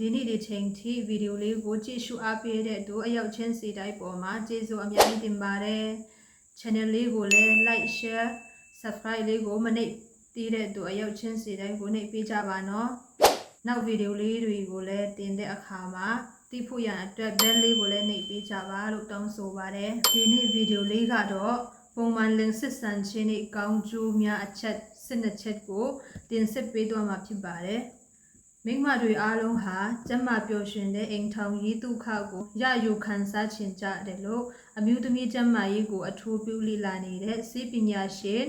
ဒီနေ့ဒီချိန်ထိဗီဒီယိုလေးကိုကြည့်ရှုအားပေးတဲ့သူအရောက်ချင်းစီတိုင်းပေါ်မှာကျေးဇူးအများကြီးတင်ပါတယ် channel လေးကိုလည်း like share subscribe လေးကိုမနှိပ်သေးတဲ့သူအရောက်ချင်းစီတိုင်းကိုနှိပ်ပေးကြပါနော်နောက်ဗီဒီယိုလေးတွေကိုလည်းတင်တဲ့အခါမှာတိဖို့ရန်အတွက် bell လေးကိုလည်းနှိပ်ပေးကြပါလို့တောင်းဆိုပါတယ်ဒီနေ့ဗီဒီယိုလေးကတော့ပုံမှန်လင်စစ်ဆန်ချင်းနဲ့ကောင်းကျိုးများအချက်စစ်နှစ်ချက်ကိုတင်ဆက်ပေးသွားမှာဖြစ်ပါတယ် မိန်းမတွေအားလုံးဟာကျမ်းမာပျော်ရွှင်တဲ့အိမ်ထောင်ရေးဒုက္ခကိုရယူခံစားချင်ကြတယ်လို့အမျိုးသမီးကျမ်းမာရေးကိုအထူးပြုလေ့လာနေတဲ့စီပညာရှင်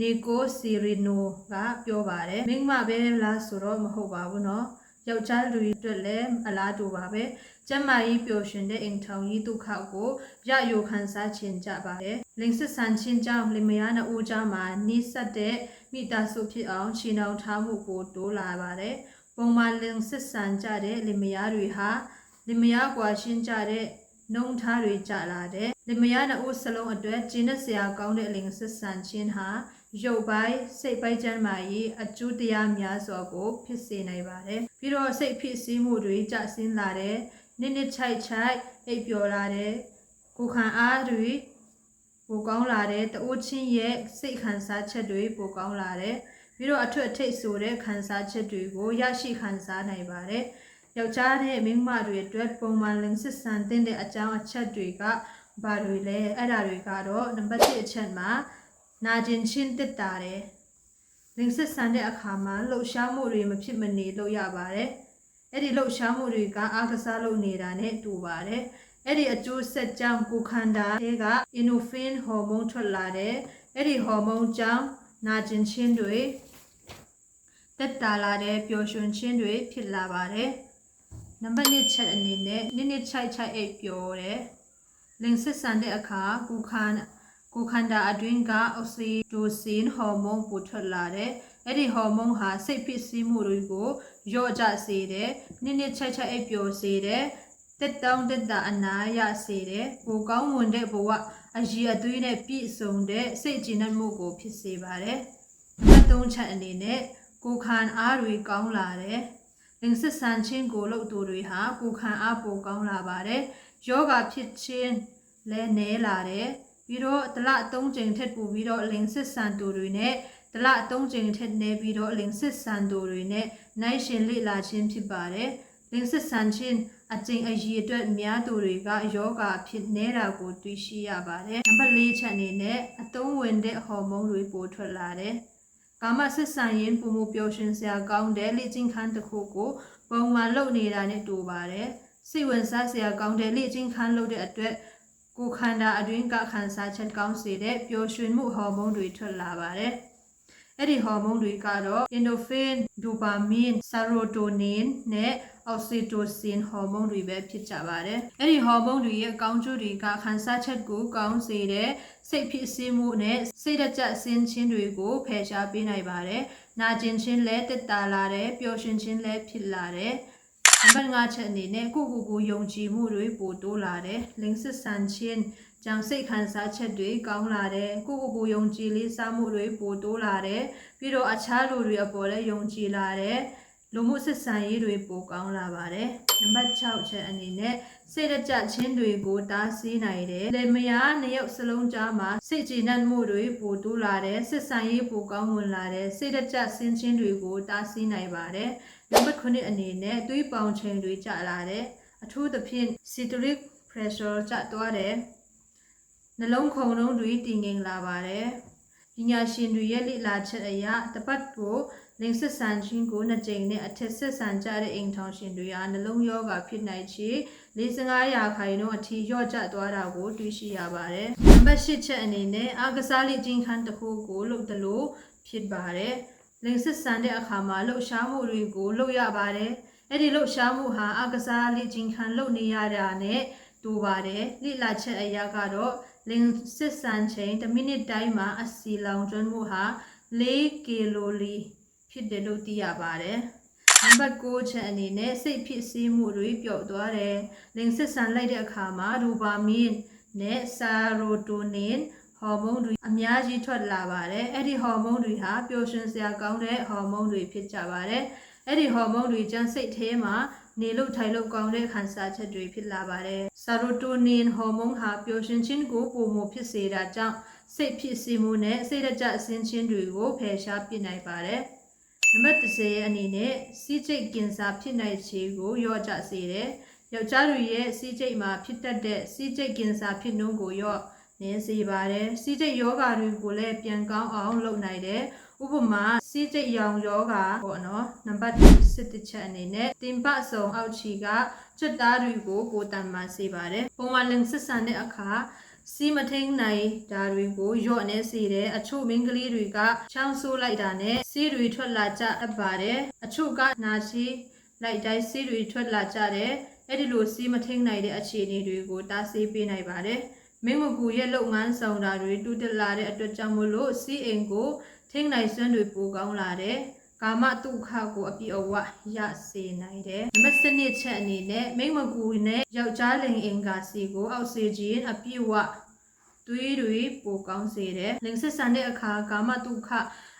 နီကိုစီရီနိုကပြောပါတယ်မိန်းမပဲလားဆိုတော့မဟုတ်ပါဘူးเนาะယောက်ျားလူတွေအတွက်လည်းအလားတူပါပဲကျမ်းမာရေးပျော်ရွှင်တဲ့အိမ်ထောင်ရေးဒုက္ခကိုရယူခံစားချင်ကြပါတယ်လင်စစ်ဆန်ချင်းကြောင့်လင်မယားနှစ်ဦးကြားမှာနှိစက်တဲ့မိသားစုဖြစ်အောင်ခြေနှောင်ထားမှုကိုတိုးလာပါတယ် ပုံမှန်လင်စစ်ဆန်ကြတဲ့လင်မယားတွေဟာလင်မယားကွာရှင်းကြတဲ့နှုံထားတွေကြလာတဲ့လင်မယားနှစ်ဦးစလုံးအတွက်ကျင်းတဲ့ဆရာကောင်းတဲ့လင်စစ်ဆန်ခြင်းဟာရုပ်ပိုင်းစိတ်ပိုင်းကျန်းမာရေးအကျိုးတရားများစွာကို ဖြစ်စေနိုင်ပါတယ်ပြီးတော့စိတ်ဖြစ်စည်းမှုတွေကြဆင်းလာတဲ့နစ်နစ်ချိုက်ချိုက်အိပ်ပျော်လာတဲ့ကိုယ်ခံအားတွေပိုကောင်းလာတဲ့တအိုးချင်းရဲ့စိတ်ခံစားချက်တွေပိုကောင်းလာတဲ့ ပြီးတော့အထွတ်အထိပ်ဆိုတဲ့ခံစားချက်တွေကိုရရှိခံစားနိုင်ပါတယ်။ယောက်ျားနဲ့မိန်းမတွေအတွက်ပုံမှန်လင်စစ်ဆန်တဲ့အကြောင်းအချက်တွေကဘာတွေလဲအဲ့ဒါတွေကတော့နံပါတ်1အချက်မှာနာကျင်ချင်းတက်တာတယ်။လင်စစ်ဆန်တဲ့အခါမှာလှုပ်ရှားမှုတွေမဖြစ်မနေလုပ်ရပါတယ်။အဲ့ဒီလှုပ်ရှားမှုတွေကအားကစားလုပ်နေတာနဲ့တူပါတယ်။အဲ့ဒီအကျိုးဆက်ကြောင့်ကိုယ်ခန္ဓာတွေက endorphin ဟော်မုန်းထွက်လာတဲ့အဲ့ဒီဟော်မုန်းကြောင့် နာကျင်ခြင်းတွေတက်တာလာတဲ့ပျော်ရွှင်ခြင်းတွေဖြစ်လာပါတယ်။နံပါတ်1ချက်အနေနဲ့နစ်နစ်ချိုက်ချိုက်အိပ်ပျော်တယ်။လင်စစ်ဆန်တဲ့အခါကိုယ်ခန္ဓာကိုယ်ခန္ဓာအတွင်းကအောက်ဆီဒိုစင်ဟော်မုန်းပိုထွက်လာတဲ့အဲ့ဒီဟော်မုန်းဟာစိတ်ဖြစ်စည်းမှုတွေကိုလျော့ကျစေတယ်။နစ်နစ်ချိုက်ချိုက်အိပ်ပျော်စေတယ်။တက်တောင်းတက်တာအနာရစေတယ်။ကိုကောင်းမွန်တဲ့ဘဝ အကြီးအသွေးနဲ့ပြည့်စုံတဲ့စိတ်ကြည်နပ်မှုကိုဖြစ်စေပါတယ်။နံပါတ်3ချက်အနေနဲ့ကိုခံအားတွေကောင်းလာတယ်။လင်စစ်ဆန်ချင်းကိုလုပ်သူတွေဟာကိုခံအားပိုကောင်းလာပါတယ်။ယောဂဖြစ်ခြင်းလည်းနည်းလာတယ်။ပြီးတော့တလ3ချိန်ထက်ပိုပြီးတော့လင်စစ်ဆန်သူတွေနဲ့တလ3ချိန်ထက်နည်းပြီးတော့လင်စစ်ဆန်သူတွေနဲ့နိုင်ရှင်လေ့လာခြင်းဖြစ်ပါတယ်။ လင်စစ်ဆန်ခြင်းအကျင့်အရေးအတွက်များသူတွေကယောဂဖြစ်နေတာကိုတွေ့ရှိရပါတယ်။နံပါတ်၄ချက်အနေနဲ့အသုံးဝင်တဲ့ဟော်မုန်းတွေပိုထွက်လာတယ်။ကာမဆက်ဆံရင်ပုံမပျော်ရွှင်စရာကောင်းတဲ့လေ့ကျင့်ခန်းတစ်ခုကိုပုံမှန်လုပ်နေတာနဲ့တူပါတယ်။စိတ်ဝင်စားစရာကောင်းတဲ့လေ့ကျင့်ခန်းလုပ်တဲ့အတွက်ကိုယ်ခန္ဓာအတွင်းကခံစားချက်ကောင်းစေတဲ့ပျော်ရွှင်မှုဟော်မုန်းတွေထွက်လာပါတယ်။ အဲ့ဒီဟော်မုန်းတွေကတော့ endorphin, dopamine, serotonin နဲ့ oxytocin ဟော်မုန်းတွေပဲဖြစ်ကြပါတယ်။အဲ့ဒီဟော်မုန်းတွေရဲ့ကောင်းကျိုးတွေကခံစားချက်ကိုကောင်းစေတဲ့စိတ်ဖြစ်စေမှုနဲ့စိတ်တကြဆင်းခြင်းတွေကိုဖယ်ရှားပေးနိုင်ပါတယ်။နာကျင်ခြင်းလည်းတက်တာလာတယ်ပျော်ရွှင်ခြင်းလည်းဖြစ်လာတယ်။နံပါတ်5ချက်အနေနဲ့ကိုကိုကိုယုံကြည်မှုတွေပိုတိုးလာတယ်။လင်းစစ်ဆန်ခြင်း ကြောင့်စိတ်ခံစားချက်တွေကောင်းလာတယ်။ကိုကိုကိုယုံကြည်လေးစားမှုတွေပိုတိုးလာတယ်။ပြီးတော့အခြားလူတွေအပေါ်လည်းယုံကြည်လာတယ်။လူမှုဆက်ဆံရေးတွေပိုကောင်းလာပါတယ်။နံပါတ်6ချက်အနေနဲ့စိတ်တကြခြင်းတွေကိုတားဆီးနိုင်တယ်။လေမယားနှစ်ယောက်စလုံးကြားမှာစိတ်ကြည်နပ်မှုတွေပိုတိုးလာတယ်။ဆက်ဆံရေးပိုကောင်းမွန်လာတယ်။စိတ်တကြဆင်းခြင်းတွေကိုတားဆီးနိုင်ပါတယ်။နံပါတ်9အနေနဲ့သွေးပေါင်ချိန်တွေကျလာတယ်။အထူးသဖြင့် systolic pressure ကျသွားတယ်။ နှလုံးခုန်လုံးတွေတည်ငြိမ်လာပါတယ်။ပညာရှင်တွေရဲ့လေ့လာချက်အရတပတ်ကိုလင်စစ်ဆန်ချင်းကိုနှစ်ကြိမ်နဲ့အထက်ဆက်ဆန်ကြတဲ့အိမ်ထောင်ရှင်တွေဟာနှလုံးရောဂါဖြစ်နိုင်ချေ45ရာခိုင်နှုန်းအထိလျော့ကျသွားတာကိုတွေ့ရှိရပါတယ်။နံပါတ်8ချက်အနေနဲ့အာကစားလေ့ကျင့်ခန်းတစ်ခုကိုလုပ်တယ်လို့ဖြစ်ပါတယ်။လင်စစ်ဆန်တဲ့အခါမှာလှုပ်ရှားမှုတွေကိုလုပ်ရပါတယ်။အဲ့ဒီလှုပ်ရှားမှုဟာအာကစားလေ့ကျင့်ခန်းလုပ်နေရတာနဲ့ တူပါတယ်။လိလာချက်အရာကတော့လင်စစ်ဆန်ချိန်1မိနစ်တိုင်းမှာအစီလောင်ကျွမ်းမှုဟာ4ကီလိုလီဖြစ်တယ်လို့သိရပါတယ်။နံပါတ်6ချက်အနေနဲ့စိတ်ဖြစ်စည်းမှုတွေပျော့သွားတယ်။လင်စစ်ဆန်လိုက်တဲ့အခါမှာဒိုပါမင်းနဲ့ဆာရိုတိုနင်ဟော်မုန်းတွေအများကြီးထွက်လာပါတယ်။အဲ့ဒီဟော်မုန်းတွေဟာပျော်ရွှင်စရာကောင်းတဲ့ဟော်မုန်းတွေဖြစ်ကြပါတယ်။အဲ့ဒီဟော်မုန်းတွေကျန်းစိတ်ထဲမှာ နေလို့ထိုင်လို့ကောင်းတဲ့ခံစားချက်တွေဖြစ်လာပါတယ်ဆာရိုတိုနင်ဟော်မုန်းဟာပျော်ရွှင်ခြင်းကိုပုံမဖြစ်စေတာကြောင့်စိတ်ဖြစ်စီမှုနဲ့စိတ်တကြအစင်းချင်းတွေကိုဖယ်ရှားပစ်နိုင်ပါတယ်နံပါတ်30ရဲ့အနေနဲ့စီးကျိတ်ကင်ဆာဖြစ်နိုင်ခြေကိုရော့ကျစေတယ်ယောက်ျားတွေရဲ့စီးကျိတ်မှာဖြစ်တတ်တဲ့စီးကျိတ်ကင်ဆာဖြစ်နှုန်းကိုရော့နည်းစေပါတယ်စီးကျိတ်ယောဂါတွေကိုလည်းပြန်ကောင်းအောင်လုပ်နိုင်တယ် ဥပမာစီးကျိတ်ရောင်ယောဂါပေါ့နော်နံပါတ်7ချက်အနေနဲ့တင်ပဆုံအောက်ခြေကကျွတ်သားတွေကိုကိုယ်တန်မှန်စေပါတယ်ပုံမှန်လင်စစ်ဆန်တဲ့အခါစီမထိန်နိုင်ဒါတွေကိုရော့နေစေတယ်အချို့မင်းကလေးတွေကချောင်းဆိုးလိုက်တာနဲ့စီးတွေထွက်လာကြအပ်ပါတယ်အချို့ကနာရှိလိုက်တိုင်းစီးတွေထွက်လာကြတယ်အဲ့ဒီလိုစီးမထိန်နိုင်တဲ့အခြေအနေတွေကိုတားဆီးပေးနိုင်ပါတယ် မင်းမကူရဲ့လုပ်ငန်းဆောင်တာတွေတူတက်လာတဲ့အတွက်ကြောင့်မလို့စီးအိမ်ကိုထိန်နိုင်စွမ်းတွေပိုကောင်းလာတယ်ကာမတုခကိုအပြည့်အဝရစေနိုင်တယ်။နံပါတ်7ချက်အနေနဲ့မိမ့်မကူနဲ့ယောက်ျားလိင်အင်္ဂါစီကိုအောက်ဆီဂျင်အပြည့်အဝသွေးတွေပိုကောင်းစေတယ်။လိင်ဆက်ဆံတဲ့အခါကာမတုခ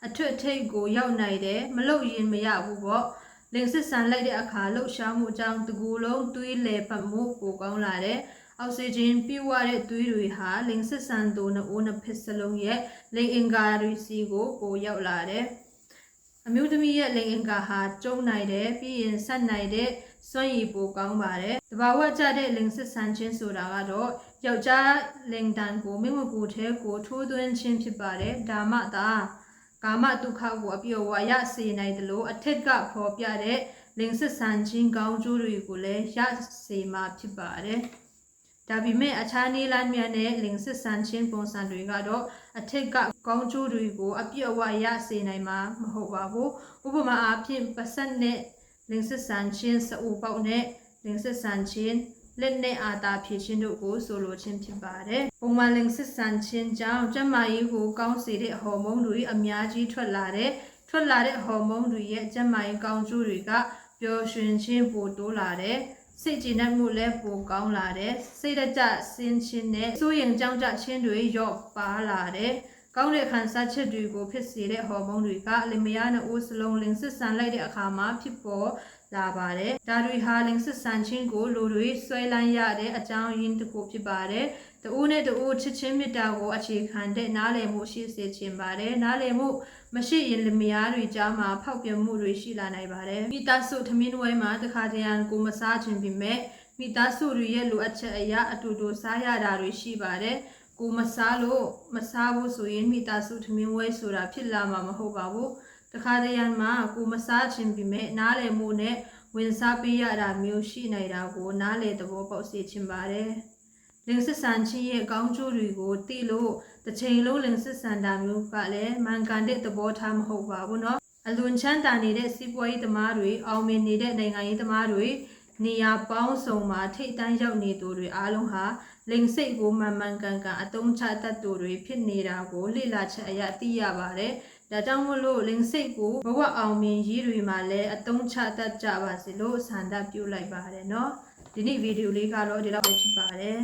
အထွတ်အထိပ်ကိုရောက်နိုင်တယ်။မလို့ရင်မရဘူးပေါ့။လိင်ဆက်ဆံလိုက်တဲ့အခါလှုပ်ရှားမှုအကြောင်းတကူလုံးသွေးလေပတ်မှုပိုကောင်းလာတယ်။ အောက်ဆီဂျင်ပြည့်ဝတဲ့သွေးတွေဟာလိင်ဆက်ဆံသူနှစ်ဦးနှစ်ဖက်စလုံးရဲ့လိင်အင်္ဂါတွေစီကိုပိုရောက်လာတယ်။အမျိုးသမီးရဲ့လိင်အင်္ဂါဟာကျုံနိုင်တယ်ပြီးရင်ဆက်နိုင်တဲ့စွမ်းရည်ပိုကောင်းပါတယ်။တဘာဝကြတဲ့လိင်ဆက်ဆံခြင်းဆိုတာကတော့ယောက်ျားလိင်တန်ကိုမိမကူထဲကိုထိုးသွင်းခြင်းဖြစ်ပါတယ်။ဒါမှသာကာမဒုက္ခကိုအပြည့်အဝရစေနိုင်တယ်လို့အထက်ကဖော်ပြတဲ့လိင်ဆက်ဆံခြင်းကောင်းကျိုးတွေကိုလည်းရစေမှာဖြစ်ပါတယ်။ ဒါပေမဲ့အခြားနည်းလမ်းများနဲ့လင်စစ်ဆန်ချင်းပုံစံတွေကတော့အထက်ကကောင်းကျိုးတွေကိုအပြည့်အဝရစေနိုင်မှာမဟုတ်ပါဘူးဥပမာအားဖြင့်ပစက်နဲ့လင်စစ်ဆန်ချင်းစအူပေါက်နဲ့လင်စစ်ဆန်ချင်းလက်နဲ့အာတာဖြည့်ခြင်းတို့ကိုဆိုလိုခြင်းဖြစ်ပါတယ်ပုံမှန်လင်စစ်ဆန်ချင်းကြောင့်ကျန်းမာရေးကိုကောင်းစေတဲ့ဟော်မုန်းတွေအများကြီးထွက်လာတဲ့ထွက်လာတဲ့ဟော်မုန်းတွေရဲ့ကျန်းမာရေးကောင်းကျိုးတွေကပျော်ရွှင်ခြင်းပိုတိုးလာတဲ့ စိတ်ကြည်နပ်မှုလည်းပိုကောင်းလာတယ်စိတ်တကြဆင်းခြင်းနဲ့စိုးရင်ကြောင်းကြခြင်းတွေရော့ပါလာတယ်ကောင်းတဲ့ခံစားချက်တွေကိုဖြစ်စေတဲ့ဟော်မုန်းတွေကလင်မယားနဲ့အိုးစလုံးလင်စစ်ဆန်လိုက်တဲ့အခါမှာဖြစ်ပေါ် လာပါတယ်ဒါတွေဟာလင်စစ်ဆန်ခြင်းကိုလူတွေဆွဲလန်းရတဲ့အကြောင်းရင်းတစ်ခုဖြစ်ပါတယ်တဦးနဲ့တဦးချစ်ချင်းမေတ္တာကိုအခြေခံတဲ့နားလည်မှုရှိစေခြင်းပါတယ်နားလည်မှုမရှိရင်လင်မယားတွေကြားမှာဖောက်ပြန်မှုတွေရှိလာနိုင်ပါတယ်မိသားစုထမင်းဝဲမှာတခါတရံကိုမစားခြင်းပြင်မဲ့မိသားစုတွေရဲ့လိုအပ်ချက်အရာအတူတူစားရတာတွေရှိပါတယ်ကိုမစားလို့မစားဘူးဆိုရင်မိသားစုထမင်းဝဲဆိုတာဖြစ်လာမှာမဟုတ်ပါဘူး တခါတရံမှာကိုမစားခြင်းပြင်မဲ့နားလည်မှုနဲ့ဝင်စားပေးရတာမျိုးရှိနိုင်တာကိုနားလည်သဘောပေါက်စေခြင်းပါတယ်လင်စစ်ဆန်ချင်းရဲ့ကောင်းကျိုးတွေကိုသိလို့တစ်ချိန်လုံးလင်စစ်ဆန်တာမျိုးကလည်းမှန်ကန်တဲ့သဘောထားမဟုတ်ပါဘူးเนาะအလွန်ချမ်းသာနေတဲ့စီးပွားရေးသမားတွေအောင်မြင်နေတဲ့နိုင်ငံရေးသမားတွေနေရာပေါင်းစုံမှာထိတ်တန်းရောက်နေသူတွေအားလုံးဟာလိင်စိတ်ကိုမှန်မှန်ကန်ကန်အတုံးချတတ်သူတွေဖြစ်နေတာကိုလေ့လာချက်အရသိရပါတယ်။ ဒါကြောင့်မလို့လိင်စိတ်ကိုဘဝအောင်မြင်ရေးတွေမှာလည်းအတုံးချတတ်ကြပါစေလို့ဆန္ဒပြုလိုက်ပါတယ်နော်။ဒီနေ့ဗီဒီယိုလေးကတော့ဒီလောက်ပဲဖြစ်ပါတယ်။